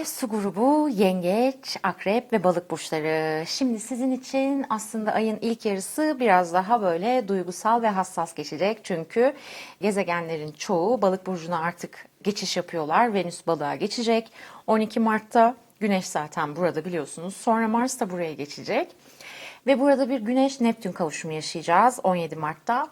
Ve su grubu yengeç, akrep ve balık burçları. Şimdi sizin için aslında ayın ilk yarısı biraz daha böyle duygusal ve hassas geçecek. Çünkü gezegenlerin çoğu balık burcuna artık geçiş yapıyorlar. Venüs balığa geçecek. 12 Mart'ta Güneş zaten burada biliyorsunuz. Sonra Mars da buraya geçecek. Ve burada bir Güneş-Neptün kavuşumu yaşayacağız 17 Mart'ta.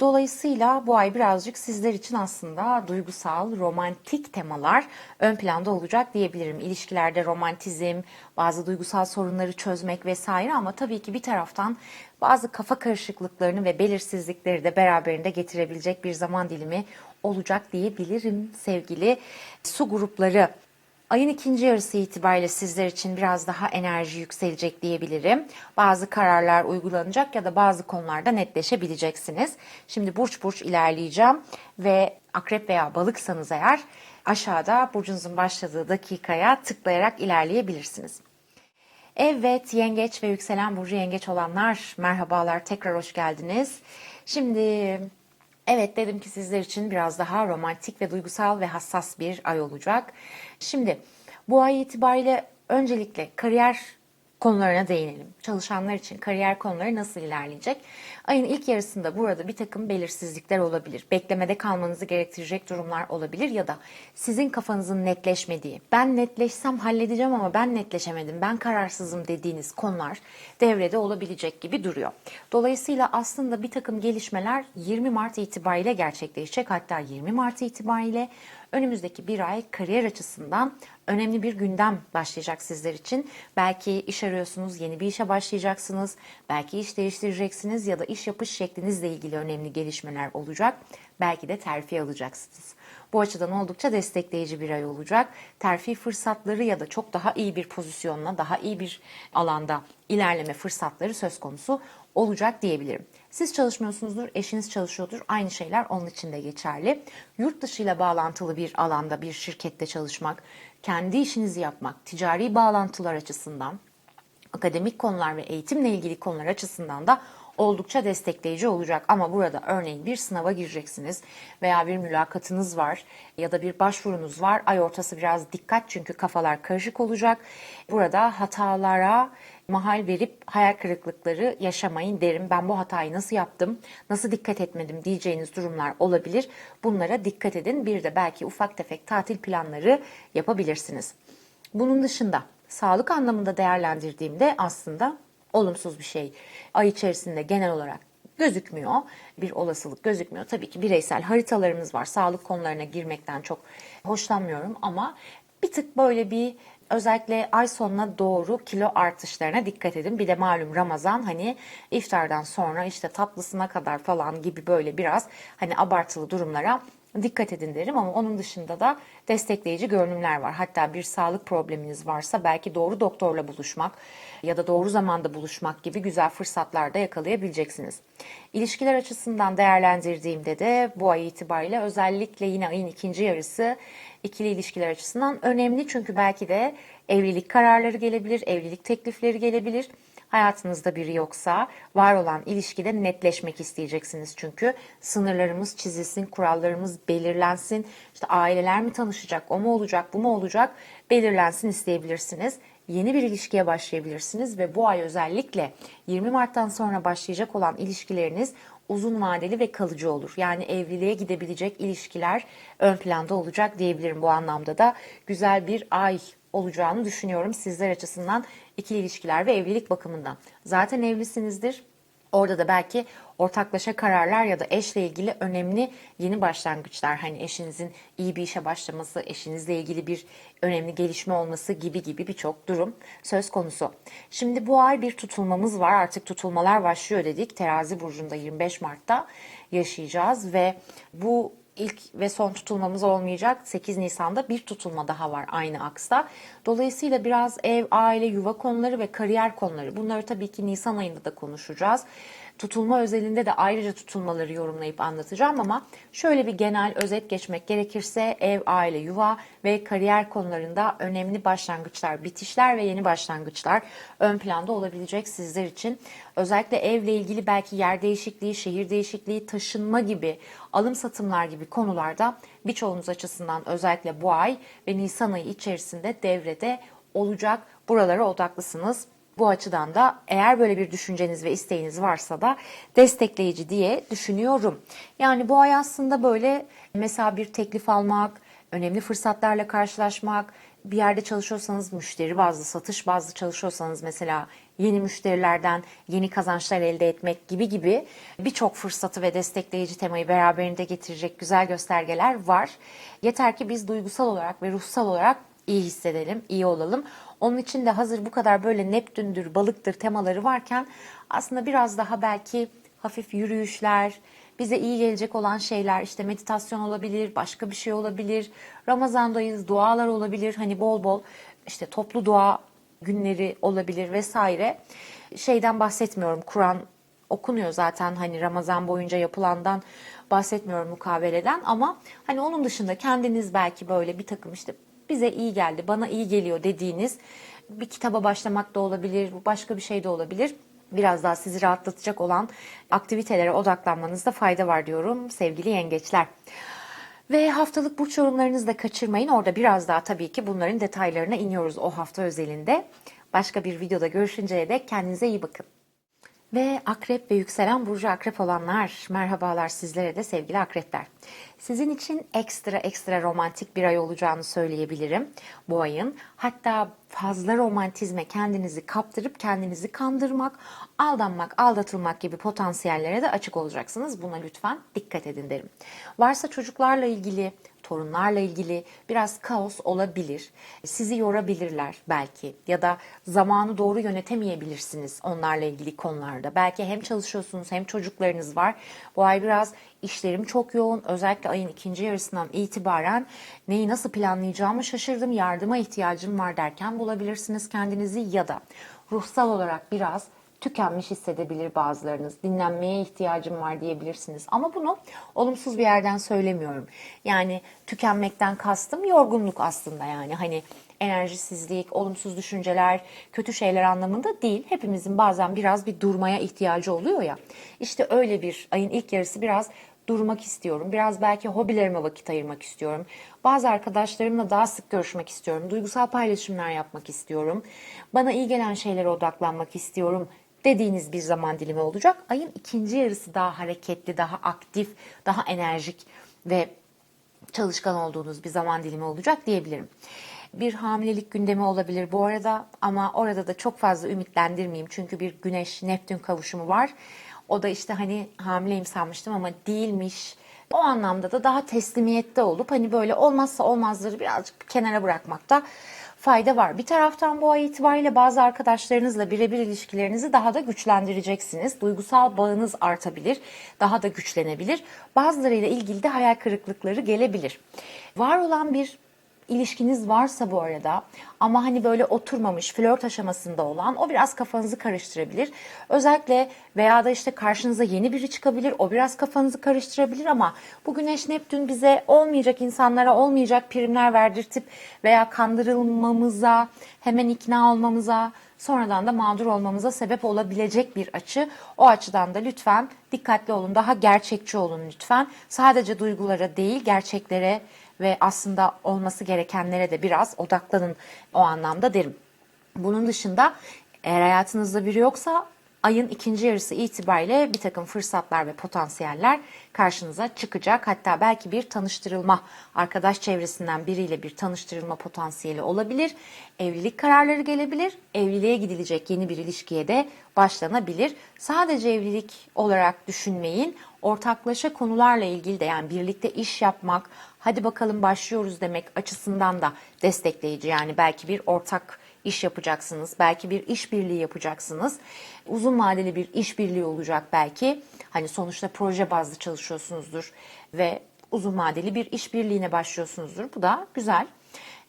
Dolayısıyla bu ay birazcık sizler için aslında duygusal, romantik temalar ön planda olacak diyebilirim. İlişkilerde romantizm, bazı duygusal sorunları çözmek vesaire ama tabii ki bir taraftan bazı kafa karışıklıklarını ve belirsizlikleri de beraberinde getirebilecek bir zaman dilimi olacak diyebilirim sevgili su grupları. Ayın ikinci yarısı itibariyle sizler için biraz daha enerji yükselecek diyebilirim. Bazı kararlar uygulanacak ya da bazı konularda netleşebileceksiniz. Şimdi burç burç ilerleyeceğim ve akrep veya balıksanız eğer aşağıda burcunuzun başladığı dakikaya tıklayarak ilerleyebilirsiniz. Evet, yengeç ve yükselen burcu yengeç olanlar merhabalar, tekrar hoş geldiniz. Şimdi evet dedim ki sizler için biraz daha romantik ve duygusal ve hassas bir ay olacak. Şimdi bu ay itibariyle öncelikle kariyer konularına değinelim. Çalışanlar için kariyer konuları nasıl ilerleyecek? Ayın ilk yarısında burada bir takım belirsizlikler olabilir. Beklemede kalmanızı gerektirecek durumlar olabilir ya da sizin kafanızın netleşmediği, ben netleşsem halledeceğim ama ben netleşemedim, ben kararsızım dediğiniz konular devrede olabilecek gibi duruyor. Dolayısıyla aslında bir takım gelişmeler 20 Mart itibariyle gerçekleşecek. Hatta 20 Mart itibariyle önümüzdeki bir ay kariyer açısından önemli bir gündem başlayacak sizler için. Belki iş arıyorsunuz, yeni bir işe başlayacaksınız, belki iş değiştireceksiniz ya da iş yapış şeklinizle ilgili önemli gelişmeler olacak. Belki de terfi alacaksınız. Bu açıdan oldukça destekleyici bir ay olacak. Terfi fırsatları ya da çok daha iyi bir pozisyonla, daha iyi bir alanda ilerleme fırsatları söz konusu olacak diyebilirim. Siz çalışmıyorsunuzdur, eşiniz çalışıyordur. Aynı şeyler onun için de geçerli. Yurt dışıyla bağlantılı bir alanda, bir şirkette çalışmak, kendi işinizi yapmak, ticari bağlantılar açısından, akademik konular ve eğitimle ilgili konular açısından da oldukça destekleyici olacak. Ama burada örneğin bir sınava gireceksiniz veya bir mülakatınız var ya da bir başvurunuz var. Ay ortası biraz dikkat çünkü kafalar karışık olacak. Burada hatalara mahal verip hayal kırıklıkları yaşamayın derim. Ben bu hatayı nasıl yaptım, nasıl dikkat etmedim diyeceğiniz durumlar olabilir. Bunlara dikkat edin. Bir de belki ufak tefek tatil planları yapabilirsiniz. Bunun dışında sağlık anlamında değerlendirdiğimde aslında olumsuz bir şey ay içerisinde genel olarak gözükmüyor. Bir olasılık gözükmüyor. Tabii ki bireysel haritalarımız var. Sağlık konularına girmekten çok hoşlanmıyorum ama bir tık böyle bir özellikle ay sonuna doğru kilo artışlarına dikkat edin. Bir de malum Ramazan hani iftardan sonra işte tatlısına kadar falan gibi böyle biraz hani abartılı durumlara dikkat edin derim ama onun dışında da destekleyici görünümler var. Hatta bir sağlık probleminiz varsa belki doğru doktorla buluşmak ya da doğru zamanda buluşmak gibi güzel fırsatlar da yakalayabileceksiniz. İlişkiler açısından değerlendirdiğimde de bu ay itibariyle özellikle yine ayın ikinci yarısı ikili ilişkiler açısından önemli. Çünkü belki de evlilik kararları gelebilir, evlilik teklifleri gelebilir hayatınızda biri yoksa var olan ilişkide netleşmek isteyeceksiniz çünkü sınırlarımız çizilsin, kurallarımız belirlensin. İşte aileler mi tanışacak, o mu olacak, bu mu olacak belirlensin isteyebilirsiniz. Yeni bir ilişkiye başlayabilirsiniz ve bu ay özellikle 20 Mart'tan sonra başlayacak olan ilişkileriniz uzun vadeli ve kalıcı olur. Yani evliliğe gidebilecek ilişkiler ön planda olacak diyebilirim bu anlamda da. Güzel bir ay olacağını düşünüyorum sizler açısından ikili ilişkiler ve evlilik bakımından. Zaten evlisinizdir. Orada da belki ortaklaşa kararlar ya da eşle ilgili önemli yeni başlangıçlar hani eşinizin iyi bir işe başlaması, eşinizle ilgili bir önemli gelişme olması gibi gibi birçok durum söz konusu. Şimdi bu ay bir tutulmamız var. Artık tutulmalar başlıyor dedik. Terazi burcunda 25 Mart'ta yaşayacağız ve bu ilk ve son tutulmamız olmayacak. 8 Nisan'da bir tutulma daha var aynı aksta. Dolayısıyla biraz ev, aile, yuva konuları ve kariyer konuları bunları tabii ki Nisan ayında da konuşacağız. Tutulma özelinde de ayrıca tutulmaları yorumlayıp anlatacağım ama şöyle bir genel özet geçmek gerekirse ev, aile, yuva ve kariyer konularında önemli başlangıçlar, bitişler ve yeni başlangıçlar ön planda olabilecek sizler için. Özellikle evle ilgili belki yer değişikliği, şehir değişikliği, taşınma gibi, alım satımlar gibi konularda birçoğunuz açısından özellikle bu ay ve Nisan ayı içerisinde devrede olacak. Buralara odaklısınız. Bu açıdan da eğer böyle bir düşünceniz ve isteğiniz varsa da destekleyici diye düşünüyorum. Yani bu ay aslında böyle mesela bir teklif almak, önemli fırsatlarla karşılaşmak, bir yerde çalışıyorsanız müşteri bazlı, satış bazlı çalışıyorsanız mesela yeni müşterilerden yeni kazançlar elde etmek gibi gibi birçok fırsatı ve destekleyici temayı beraberinde getirecek güzel göstergeler var. Yeter ki biz duygusal olarak ve ruhsal olarak iyi hissedelim, iyi olalım. Onun için de hazır bu kadar böyle Neptündür, balıktır temaları varken aslında biraz daha belki hafif yürüyüşler, bize iyi gelecek olan şeyler işte meditasyon olabilir, başka bir şey olabilir. Ramazandayız, dualar olabilir. Hani bol bol işte toplu dua günleri olabilir vesaire. Şeyden bahsetmiyorum. Kur'an okunuyor zaten hani Ramazan boyunca yapılandan bahsetmiyorum mukabeleden ama hani onun dışında kendiniz belki böyle bir takım işte bize iyi geldi, bana iyi geliyor dediğiniz bir kitaba başlamak da olabilir, başka bir şey de olabilir. Biraz daha sizi rahatlatacak olan aktivitelere odaklanmanızda fayda var diyorum sevgili yengeçler. Ve haftalık burç yorumlarınızı da kaçırmayın. Orada biraz daha tabii ki bunların detaylarına iniyoruz o hafta özelinde. Başka bir videoda görüşünceye dek kendinize iyi bakın. Ve akrep ve yükselen burcu akrep olanlar merhabalar sizlere de sevgili akrepler. Sizin için ekstra ekstra romantik bir ay olacağını söyleyebilirim bu ayın. Hatta fazla romantizme kendinizi kaptırıp kendinizi kandırmak, aldanmak, aldatılmak gibi potansiyellere de açık olacaksınız. Buna lütfen dikkat edin derim. Varsa çocuklarla ilgili torunlarla ilgili biraz kaos olabilir. Sizi yorabilirler belki ya da zamanı doğru yönetemeyebilirsiniz onlarla ilgili konularda. Belki hem çalışıyorsunuz hem çocuklarınız var. Bu ay biraz işlerim çok yoğun. Özellikle ayın ikinci yarısından itibaren neyi nasıl planlayacağımı şaşırdım. Yardıma ihtiyacım var derken bulabilirsiniz kendinizi ya da ruhsal olarak biraz tükenmiş hissedebilir bazılarınız. Dinlenmeye ihtiyacım var diyebilirsiniz. Ama bunu olumsuz bir yerden söylemiyorum. Yani tükenmekten kastım yorgunluk aslında yani hani enerjisizlik, olumsuz düşünceler, kötü şeyler anlamında değil. Hepimizin bazen biraz bir durmaya ihtiyacı oluyor ya. İşte öyle bir ayın ilk yarısı biraz durmak istiyorum. Biraz belki hobilerime vakit ayırmak istiyorum. Bazı arkadaşlarımla daha sık görüşmek istiyorum. Duygusal paylaşımlar yapmak istiyorum. Bana iyi gelen şeylere odaklanmak istiyorum dediğiniz bir zaman dilimi olacak. Ayın ikinci yarısı daha hareketli, daha aktif, daha enerjik ve çalışkan olduğunuz bir zaman dilimi olacak diyebilirim. Bir hamilelik gündemi olabilir bu arada ama orada da çok fazla ümitlendirmeyeyim. Çünkü bir güneş Neptün kavuşumu var. O da işte hani hamileyim sanmıştım ama değilmiş. O anlamda da daha teslimiyette olup hani böyle olmazsa olmazları birazcık kenara bırakmakta fayda var. Bir taraftan bu ay itibariyle bazı arkadaşlarınızla birebir ilişkilerinizi daha da güçlendireceksiniz. Duygusal bağınız artabilir, daha da güçlenebilir. Bazılarıyla ilgili de hayal kırıklıkları gelebilir. Var olan bir ilişkiniz varsa bu arada ama hani böyle oturmamış flört aşamasında olan o biraz kafanızı karıştırabilir. Özellikle veya da işte karşınıza yeni biri çıkabilir o biraz kafanızı karıştırabilir ama bu Güneş Neptün bize olmayacak insanlara olmayacak primler verdirtip veya kandırılmamıza hemen ikna olmamıza sonradan da mağdur olmamıza sebep olabilecek bir açı. O açıdan da lütfen dikkatli olun daha gerçekçi olun lütfen. Sadece duygulara değil gerçeklere ve aslında olması gerekenlere de biraz odaklanın o anlamda derim. Bunun dışında eğer hayatınızda biri yoksa ayın ikinci yarısı itibariyle bir takım fırsatlar ve potansiyeller karşınıza çıkacak. Hatta belki bir tanıştırılma, arkadaş çevresinden biriyle bir tanıştırılma potansiyeli olabilir. Evlilik kararları gelebilir. Evliliğe gidilecek yeni bir ilişkiye de başlanabilir. Sadece evlilik olarak düşünmeyin. Ortaklaşa konularla ilgili de yani birlikte iş yapmak, hadi bakalım başlıyoruz demek açısından da destekleyici. Yani belki bir ortak iş yapacaksınız. Belki bir işbirliği yapacaksınız. Uzun vadeli bir işbirliği olacak belki. Hani sonuçta proje bazlı çalışıyorsunuzdur ve uzun vadeli bir işbirliğine başlıyorsunuzdur. Bu da güzel.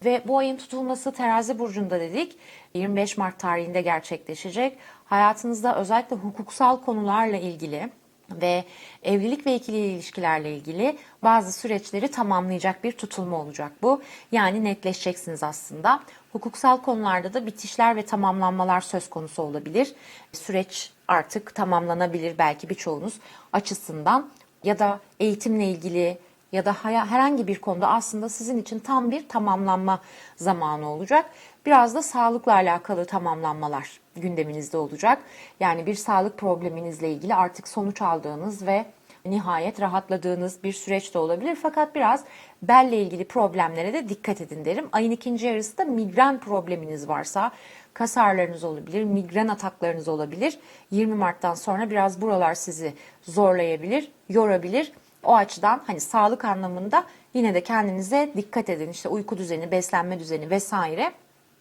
Ve bu ayın tutulması terazi burcunda dedik. 25 Mart tarihinde gerçekleşecek. hayatınızda özellikle hukuksal konularla ilgili ve evlilik ve ikili ilişkilerle ilgili bazı süreçleri tamamlayacak bir tutulma olacak bu. Yani netleşeceksiniz aslında. Hukuksal konularda da bitişler ve tamamlanmalar söz konusu olabilir. Süreç artık tamamlanabilir belki birçoğunuz açısından ya da eğitimle ilgili ya da herhangi bir konuda aslında sizin için tam bir tamamlanma zamanı olacak. Biraz da sağlıkla alakalı tamamlanmalar gündeminizde olacak. Yani bir sağlık probleminizle ilgili artık sonuç aldığınız ve nihayet rahatladığınız bir süreç de olabilir. Fakat biraz belle ilgili problemlere de dikkat edin derim. Ayın ikinci yarısı da migren probleminiz varsa kas ağrılarınız olabilir, migren ataklarınız olabilir. 20 Mart'tan sonra biraz buralar sizi zorlayabilir, yorabilir. O açıdan hani sağlık anlamında yine de kendinize dikkat edin. İşte uyku düzeni, beslenme düzeni vesaire.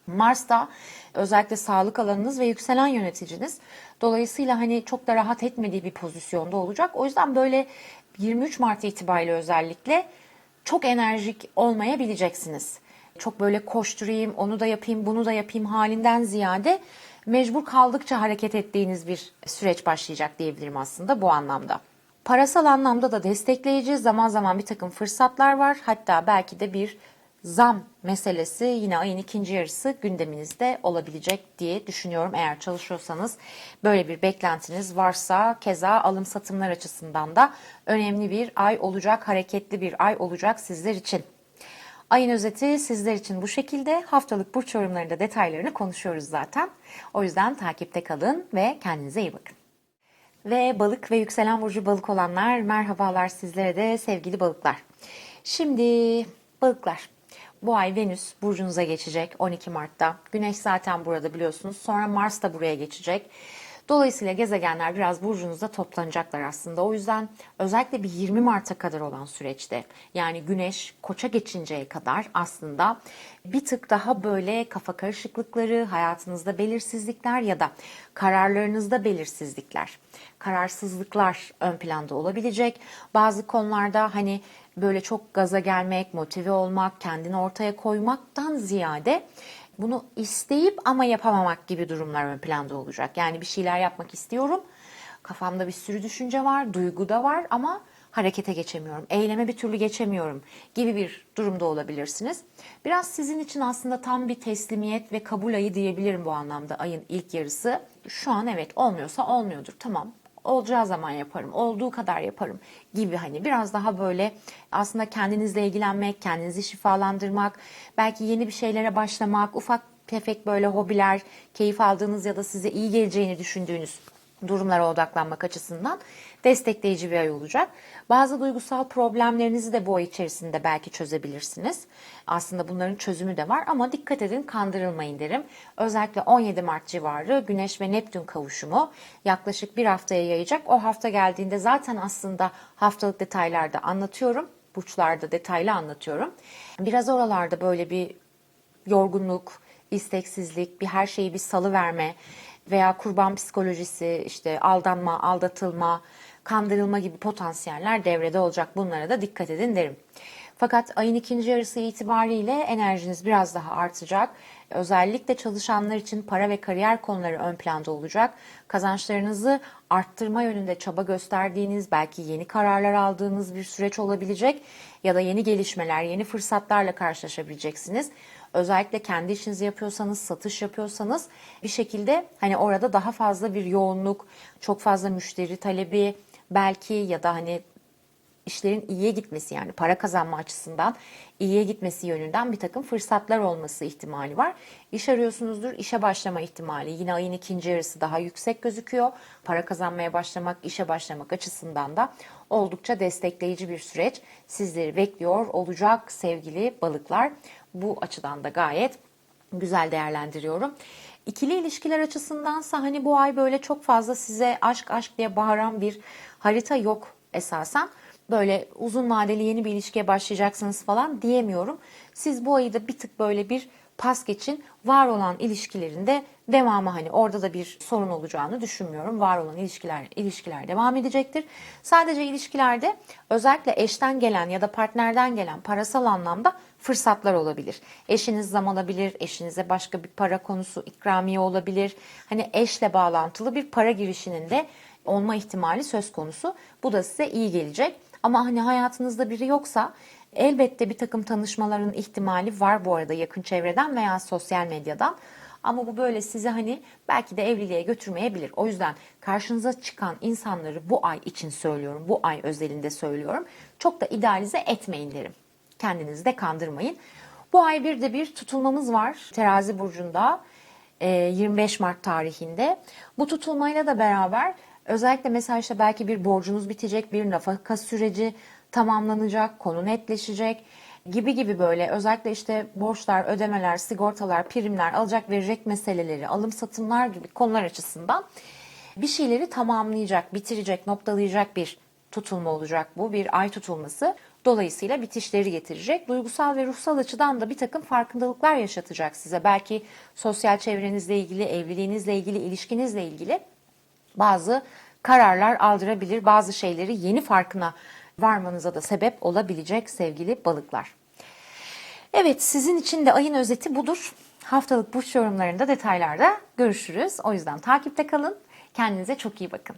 Mars'ta özellikle sağlık alanınız ve yükselen yöneticiniz. Dolayısıyla hani çok da rahat etmediği bir pozisyonda olacak. O yüzden böyle 23 Mart itibariyle özellikle çok enerjik olmayabileceksiniz. Çok böyle koşturayım, onu da yapayım, bunu da yapayım halinden ziyade mecbur kaldıkça hareket ettiğiniz bir süreç başlayacak diyebilirim aslında bu anlamda. Parasal anlamda da destekleyici zaman zaman bir takım fırsatlar var. Hatta belki de bir zam meselesi yine ayın ikinci yarısı gündeminizde olabilecek diye düşünüyorum. Eğer çalışıyorsanız böyle bir beklentiniz varsa keza alım satımlar açısından da önemli bir ay olacak, hareketli bir ay olacak sizler için. Ayın özeti sizler için bu şekilde. Haftalık burç yorumlarında detaylarını konuşuyoruz zaten. O yüzden takipte kalın ve kendinize iyi bakın. Ve balık ve yükselen burcu balık olanlar merhabalar sizlere de sevgili balıklar. Şimdi balıklar bu ay Venüs burcunuza geçecek 12 Mart'ta. Güneş zaten burada biliyorsunuz. Sonra Mars da buraya geçecek. Dolayısıyla gezegenler biraz burcunuzda toplanacaklar aslında. O yüzden özellikle bir 20 Mart'a kadar olan süreçte yani Güneş koça geçinceye kadar aslında bir tık daha böyle kafa karışıklıkları, hayatınızda belirsizlikler ya da kararlarınızda belirsizlikler, kararsızlıklar ön planda olabilecek. Bazı konularda hani böyle çok gaza gelmek, motive olmak, kendini ortaya koymaktan ziyade bunu isteyip ama yapamamak gibi durumlar ön planda olacak. Yani bir şeyler yapmak istiyorum. Kafamda bir sürü düşünce var, duygu da var ama harekete geçemiyorum. Eyleme bir türlü geçemiyorum gibi bir durumda olabilirsiniz. Biraz sizin için aslında tam bir teslimiyet ve kabul ayı diyebilirim bu anlamda ayın ilk yarısı. Şu an evet olmuyorsa olmuyordur. Tamam olacağı zaman yaparım, olduğu kadar yaparım gibi hani biraz daha böyle aslında kendinizle ilgilenmek, kendinizi şifalandırmak, belki yeni bir şeylere başlamak, ufak tefek böyle hobiler, keyif aldığınız ya da size iyi geleceğini düşündüğünüz durumlara odaklanmak açısından destekleyici bir ay olacak. Bazı duygusal problemlerinizi de bu ay içerisinde belki çözebilirsiniz. Aslında bunların çözümü de var ama dikkat edin kandırılmayın derim. Özellikle 17 Mart civarı Güneş ve Neptün kavuşumu yaklaşık bir haftaya yayacak. O hafta geldiğinde zaten aslında haftalık detaylarda anlatıyorum. Burçlarda detaylı anlatıyorum. Biraz oralarda böyle bir yorgunluk, isteksizlik, bir her şeyi bir salı verme veya kurban psikolojisi, işte aldanma, aldatılma, kandırılma gibi potansiyeller devrede olacak. Bunlara da dikkat edin derim. Fakat ayın ikinci yarısı itibariyle enerjiniz biraz daha artacak. Özellikle çalışanlar için para ve kariyer konuları ön planda olacak. Kazançlarınızı arttırma yönünde çaba gösterdiğiniz, belki yeni kararlar aldığınız bir süreç olabilecek ya da yeni gelişmeler, yeni fırsatlarla karşılaşabileceksiniz. Özellikle kendi işinizi yapıyorsanız, satış yapıyorsanız bir şekilde hani orada daha fazla bir yoğunluk, çok fazla müşteri talebi belki ya da hani işlerin iyiye gitmesi yani para kazanma açısından iyiye gitmesi yönünden bir takım fırsatlar olması ihtimali var. İş arıyorsunuzdur, işe başlama ihtimali yine ayın ikinci yarısı daha yüksek gözüküyor. Para kazanmaya başlamak, işe başlamak açısından da oldukça destekleyici bir süreç sizleri bekliyor olacak sevgili balıklar. Bu açıdan da gayet güzel değerlendiriyorum. İkili ilişkiler açısındansa hani bu ay böyle çok fazla size aşk aşk diye bağıran bir harita yok esasen. Böyle uzun vadeli yeni bir ilişkiye başlayacaksınız falan diyemiyorum. Siz bu ayı da bir tık böyle bir pas geçin. Var olan ilişkilerinde devamı hani orada da bir sorun olacağını düşünmüyorum. Var olan ilişkiler ilişkiler devam edecektir. Sadece ilişkilerde özellikle eşten gelen ya da partnerden gelen parasal anlamda fırsatlar olabilir. Eşiniz zam alabilir, eşinize başka bir para konusu ikramiye olabilir. Hani eşle bağlantılı bir para girişinin de olma ihtimali söz konusu. Bu da size iyi gelecek. Ama hani hayatınızda biri yoksa elbette bir takım tanışmaların ihtimali var bu arada yakın çevreden veya sosyal medyadan. Ama bu böyle sizi hani belki de evliliğe götürmeyebilir. O yüzden karşınıza çıkan insanları bu ay için söylüyorum. Bu ay özelinde söylüyorum. Çok da idealize etmeyin derim. Kendinizi de kandırmayın. Bu ay bir de bir tutulmamız var terazi burcunda e, 25 Mart tarihinde. Bu tutulmayla da beraber özellikle mesela işte belki bir borcunuz bitecek, bir nafaka süreci tamamlanacak, konu netleşecek gibi gibi böyle özellikle işte borçlar, ödemeler, sigortalar, primler, alacak verecek meseleleri, alım satımlar gibi konular açısından bir şeyleri tamamlayacak, bitirecek, noktalayacak bir tutulma olacak bu. Bir ay tutulması. Dolayısıyla bitişleri getirecek. Duygusal ve ruhsal açıdan da bir takım farkındalıklar yaşatacak size. Belki sosyal çevrenizle ilgili, evliliğinizle ilgili, ilişkinizle ilgili bazı kararlar aldırabilir. Bazı şeyleri yeni farkına varmanıza da sebep olabilecek sevgili balıklar. Evet sizin için de ayın özeti budur. Haftalık burç yorumlarında detaylarda görüşürüz. O yüzden takipte kalın. Kendinize çok iyi bakın.